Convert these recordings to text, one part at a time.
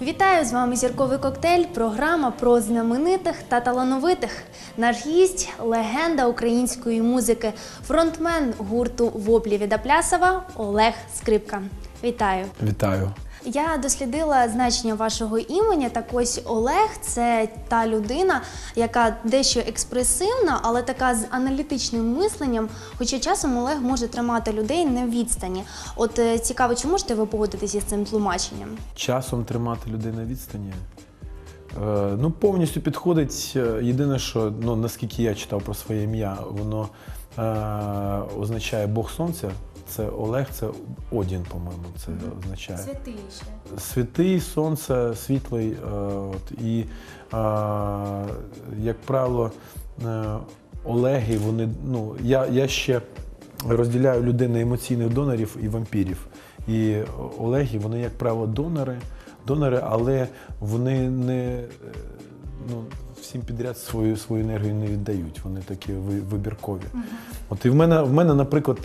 Вітаю з вами зірковий коктейль. Програма про знаменитих та талановитих. Наш гість легенда української музики, фронтмен гурту Воплі від Олег Скрипка. Вітаю! Вітаю. Я дослідила значення вашого імені. Так ось Олег це та людина, яка дещо експресивна, але така з аналітичним мисленням. Хоча часом Олег може тримати людей на відстані. От е, цікаво, чи можете ви погодитися з цим тлумаченням? Часом тримати людей на відстані. Е, ну, повністю підходить. Е, Єдине, що ну, наскільки я читав про своє ім'я, воно е, означає Бог Сонця. Це Олег, це Одін, по-моєму, це означає. Святилище. Святий, сонце, світлий. Е, от, і, е, як правило, е, Олеги, вони, ну, я, я ще розділяю людей на емоційних донорів і вампірів. І Олеги, вони, як правило, донори, донори, але вони не ну, всім підряд свою, свою енергію не віддають. Вони такі ви- вибіркові. От і в мене, в мене, наприклад,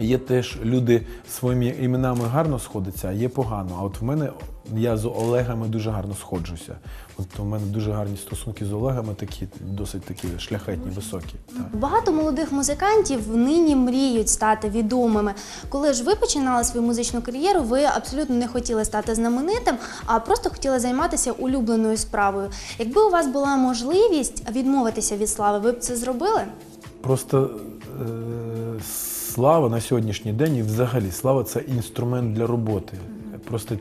Є теж люди своїми іменами гарно сходяться, а є погано. А от в мене я з Олегами дуже гарно сходжуся. От у мене дуже гарні стосунки з Олегами, такі досить такі шляхетні, високі. Так. Багато молодих музикантів нині мріють стати відомими. Коли ж ви починали свою музичну кар'єру, ви абсолютно не хотіли стати знаменитим, а просто хотіли займатися улюбленою справою. Якби у вас була можливість відмовитися від слави, ви б це зробили? Просто е, слава на сьогоднішній день і взагалі слава це інструмент для роботи. Просто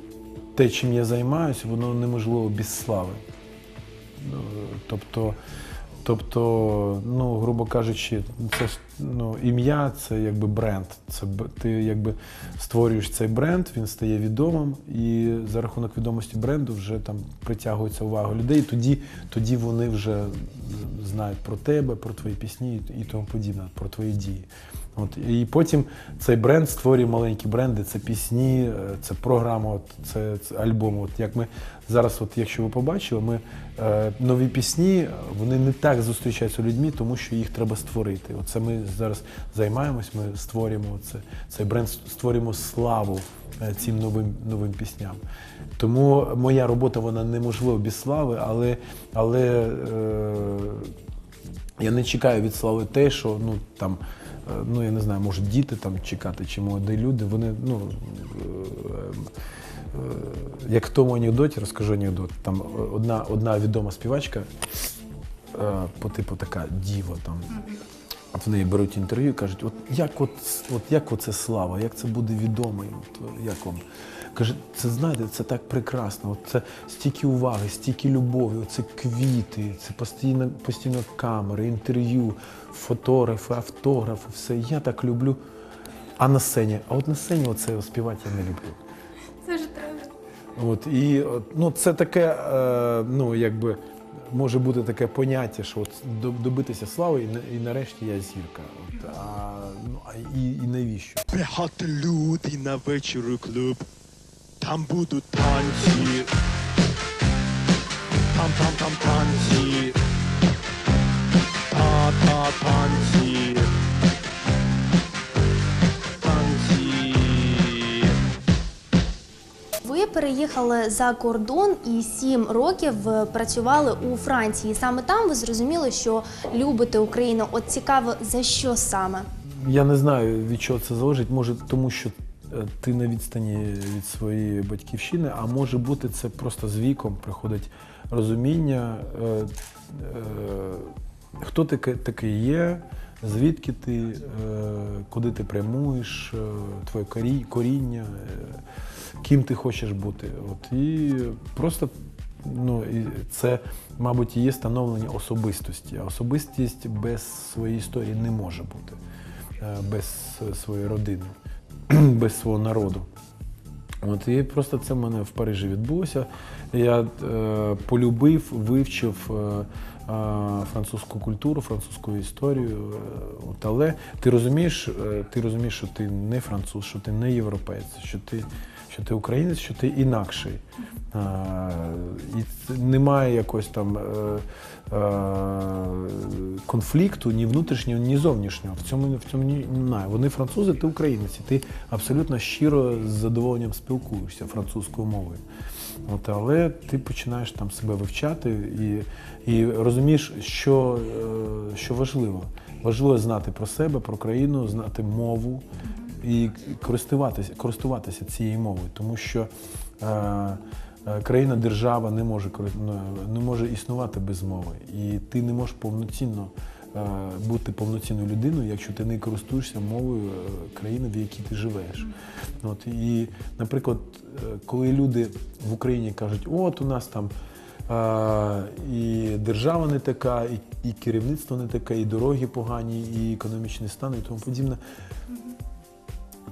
те, чим я займаюся, воно неможливо без слави. Ну, Тобто, тобто, ну, грубо кажучи, це ну, ім'я це якби бренд. Це ти якби створюєш цей бренд, він стає відомим, і за рахунок відомості бренду вже там притягується увага людей. Тоді, тоді вони вже знають про тебе, про твої пісні і тому подібне, про твої дії. От і потім цей бренд створює маленькі бренди, це пісні, е, це програма, це, це альбом. От як ми зараз, от якщо ви побачили, ми е, нові пісні вони не так зустрічаються людьми, тому що їх треба створити. Оце ми зараз займаємось, ми створюємо це, цей бренд, створюємо славу е, цим новим новим пісням. Тому моя робота вона неможлива без слави, але, але е, я не чекаю від слави те, що ну там. Е, Ну, я не знаю, може діти там чекати, чи молоді люди, вони, ну, е, е, як в тому анекдоті, розкажу анекдот. Там одна, одна відома співачка, по типу така діва там. От в неї беруть інтерв'ю і кажуть, от як от, от як оце слава, як це буде відомо, як вам? Каже, це знаєте, це так прекрасно. От це стільки уваги, стільки любові, це квіти, це постійно, постійно камери, інтерв'ю, фотографи, автографи, все. Я так люблю. А на сцені, а от на сцені оце співати я не люблю. Це ж треба. От, і ну, це таке, е, ну, якби, може бути таке поняття, що от добитися слави, і, і нарешті я зірка. От, а, ну, а і, і навіщо? Приходьте люди на вечір клуб. Там будуть танці. Там, там, там танці. Та-та танці. Танці. Ви переїхали за кордон і сім років е, працювали у Франції. Саме там ви зрозуміли, що любите Україну. От цікаво, за що саме? Я не знаю, від чого це залежить. Може, тому що ти на відстані від своєї батьківщини, а може бути це просто з віком приходить розуміння, е, е, хто такий є, звідки ти, е, куди ти прямуєш, е, твоє корі- коріння, е, ким ти хочеш бути. От, і просто ну, і це, мабуть, є становлення особистості. А особистість без своєї історії не може бути, е, без своєї родини, без свого народу. От і просто це в мене в Парижі відбулося. Я е, полюбив, вивчив е, е, французьку культуру, французьку історію. Е, от, але ти розумієш, е, ти розумієш, що ти не француз, що ти не європеєць, що ти, що ти українець, що ти інакший. Е, І немає якось там е, е, конфлікту ні внутрішнього, ні зовнішнього. В цьому, в цьому немає. Вони французи, ти українець. І ти абсолютно щиро з задоволенням спілкуєшся французькою мовою. От, але ти починаєш там себе вивчати і, і розумієш, що, е, що важливо. Важливо знати про себе, про країну, знати мову і користуватися, користуватися цією мовою, тому що е, е, країна, держава не може, ну, не може існувати без мови. І ти не можеш повноцінно е, бути повноцінною людиною, якщо ти не користуєшся мовою е, країни, в якій ти живеш. От, і, наприклад, коли люди в Україні кажуть, от у нас там а, і держава не така, і, і керівництво не таке, і дороги погані, і економічний стан, і тому подібне.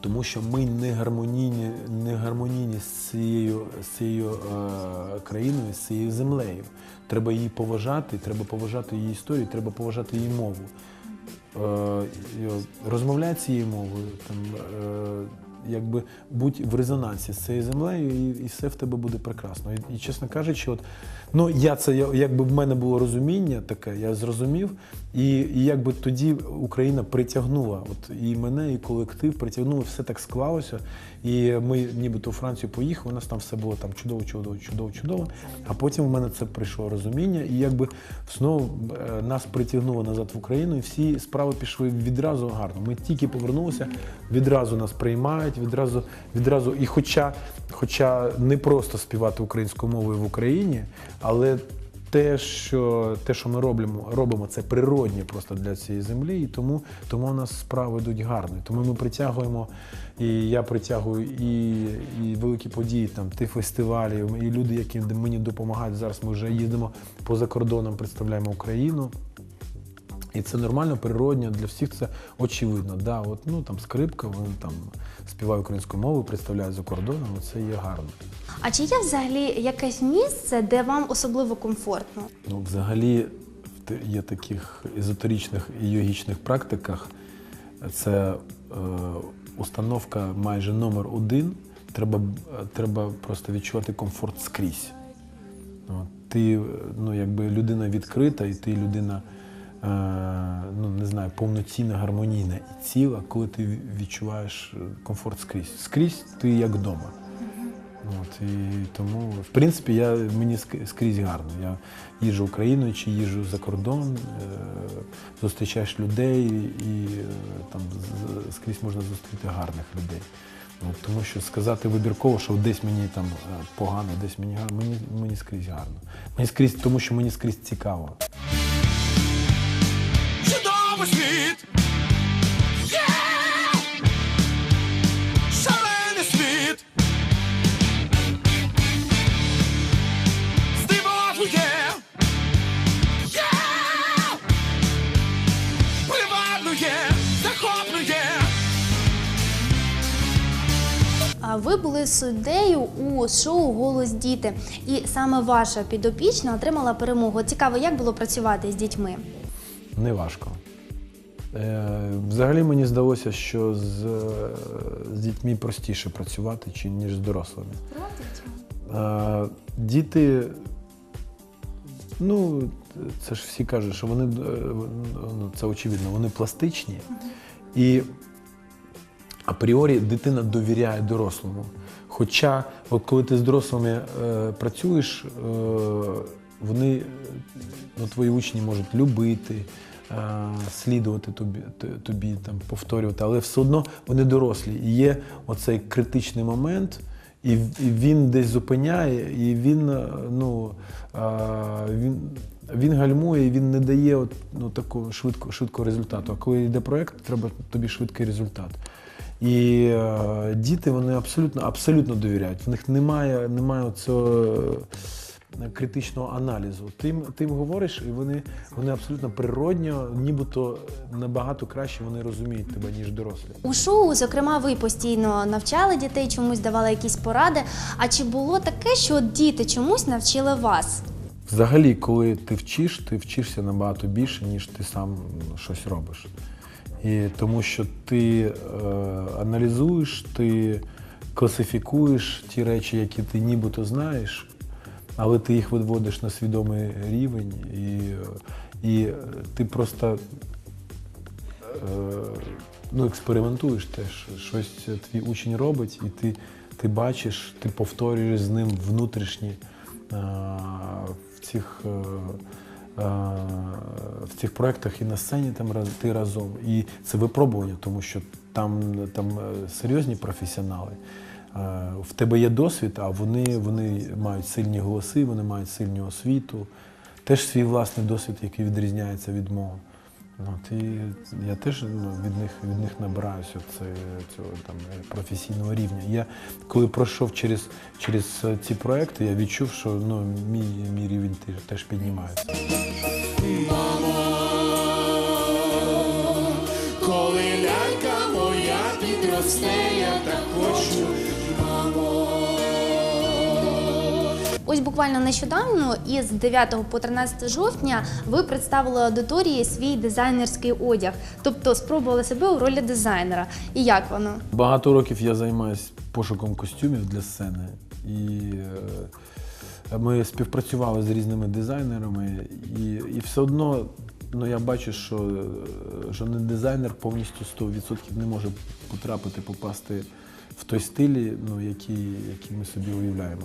Тому що ми не гармонійні, не гармонійні з цією, з цією е, країною, з цією землею. Треба її поважати, треба поважати її історію, треба поважати її мову. Е, Розмовляти цією мовою, там, е, якби будь в резонансі з цією землею, і, і все в тебе буде прекрасно. І, і чесно кажучи, от, ну я це я- якби в мене було розуміння таке, я зрозумів, і, і якби тоді Україна притягнула, от і мене, і колектив притягнули, все так склалося. І ми нібито у Францію поїхали, у нас там все було там чудово, чудово, чудово, чудово. А потім у мене це прийшло розуміння, і якби знову е, нас притягнуло назад в Україну, і всі справи пішли відразу гарно. Ми тільки повернулися, відразу нас приймають, відразу, відразу. І хоча, хоча не просто співати українською мовою в Україні, але те, що, те, що ми робимо, робимо, це природнє просто для цієї землі, і тому, тому у нас справи йдуть гарно. Тому ми притягуємо, і я притягую і, і великі події, там, ті фестивалі, і люди, які мені допомагають. Зараз ми вже їздимо поза кордоном, представляємо Україну. І це нормально, природньо, для всіх це очевидно. Да, от, ну, там скрипка, вони там співають українською мовою, представляють за кордоном, це є гарно. А чи є взагалі якесь місце, де вам особливо комфортно? Ну, взагалі, в є таких езотеричних і йогічних практиках. Це е, установка майже номер один. Треба, треба просто відчувати комфорт скрізь. Ти ну, якби людина відкрита, і ти людина ну, не знаю, повноцінна, гармонійна і ціла, коли ти відчуваєш е, комфорт скрізь. Скрізь ти як вдома. От, і тому, в принципі, я, мені скрізь гарно. Я їжджу Україною чи їжджу за кордон, е, зустрічаєш людей і е, там скрізь можна зустріти гарних людей. От, тому що сказати вибірково, що десь мені там е, погано, десь мені гарно, мені, мені скрізь гарно. Мені скрізь, тому що мені скрізь цікаво. Світ! Шалений світ! Здивовує! Приваблює! Захоплює! А ви були суддею у шоу Голос діти, і саме ваша підопічна отримала перемогу. Цікаво, як було працювати з дітьми? Неважко. Е, взагалі мені здалося, що з, е, з дітьми простіше працювати, чи, ніж з дорослими. Е, діти, ну, це ж всі кажуть, що вони, ну, це очевидно, вони пластичні. І апріорі дитина довіряє дорослому. Хоча, от коли ти з дорослими е, працюєш, е, вони, ну, твої учні можуть любити, слідувати тобі, тобі там, повторювати, але все одно вони дорослі. І є оцей критичний момент, і, він десь зупиняє, і він, е, ну, е, він, він гальмує, і він не дає от, ну, такого швидко, швидкого результату. А коли йде проєкт, треба тобі швидкий результат. І е, діти вони абсолютно, абсолютно довіряють. В них немає, немає цього е, критичного аналізу. Ти, їм- ти їм говориш, і вони, вони абсолютно природньо, нібито набагато краще вони розуміють тебе, ніж дорослі. У шоу, зокрема, ви постійно навчали дітей чомусь, давали якісь поради. А чи було таке, що діти чомусь навчили вас? Взагалі, коли ти вчиш, ти вчишся набагато більше, ніж ти сам щось робиш. І тому що ти е, аналізуєш, ти класифікуєш ті речі, які ти нібито знаєш, але ти їх виводиш на свідомий рівень, і, і ти просто е, ну, експериментуєш теж. Щось твій учень робить, і ти, ти бачиш, ти повторюєш з ним внутрішні е, в цих. е, В цих проєктах і на сцені там ти разом. І це випробування, тому що там, там серйозні професіонали. Е, В тебе є досвід, а вони, вони мають сильні голоси, вони мають сильну освіту. Теж свій власний досвід, який відрізняється від мого. От, і я теж ну, від них від них набираюся це, цього там е, професійного рівня. Я коли пройшов через, через е, ці проекти, я відчув, що ну, мій, мій рівень теж, теж піднімається. Коли лялька моя підросте, Ось буквально нещодавно, із 9 по 13 жовтня, ви представили аудиторії свій дизайнерський одяг, тобто спробували себе у ролі дизайнера. І як воно? Багато років я займаюся пошуком костюмів для сцени. І е, ми співпрацювали з різними дизайнерами, і, і все одно ну, я бачу, що, е, що не дизайнер повністю 100% не може потрапити, попасти в той стилі, ну, який, який ми собі уявляємо.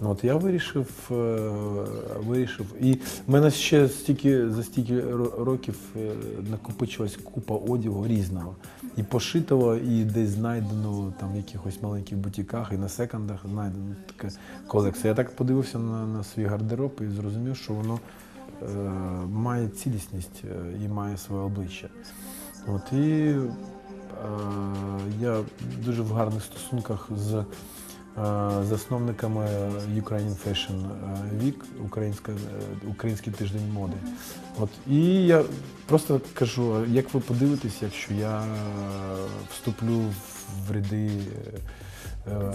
Ну, От я вирішив, е, вирішив. І в мене ще стільки за стільки років е, накопичилась купа одягу різного. І пошитого, і десь знайденого там в якихось маленьких бутіках, і на секондах знайдено така колекція. Я так подивився на, на свій гардероб і зрозумів, що воно е, має цілісність е, і має своє обличчя. От і е, я дуже в гарних стосунках з засновниками Ukrainian Fashion Week, українська, е, український тиждень моди. От, і я просто кажу, як ви подивитесь, якщо я вступлю в ряди е, е,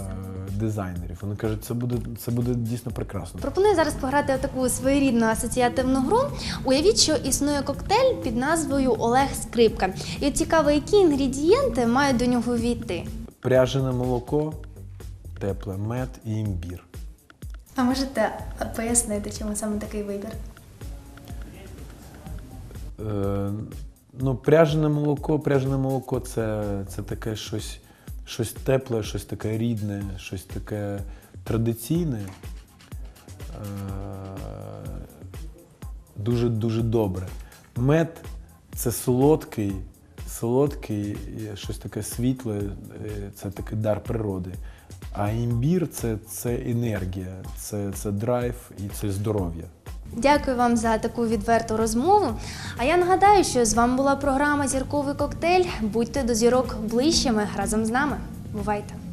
дизайнерів? Вони кажуть, це буде, це буде дійсно прекрасно. Пропоную зараз пограти в таку своєрідну асоціативну гру. Уявіть, що існує коктейль під назвою Олег Скрипка. І цікаво, які інгредієнти мають до нього війти. Пряжене молоко, тепле, мед і імбір. А можете пояснити, чому саме такий вибір? Е, ну, пряжене молоко, пряжене молоко це, це таке щось, щось тепле, щось таке рідне, щось таке традиційне. Е, дуже дуже добре. Мед це солодкий, солодкий, щось таке світле, е, це такий дар природи. А імбір це, це енергія, це, це драйв і це здоров'я. Дякую вам за таку відверту розмову. А я нагадаю, що з вами була програма Зірковий коктейль. Будьте до зірок ближчими разом з нами. Бувайте!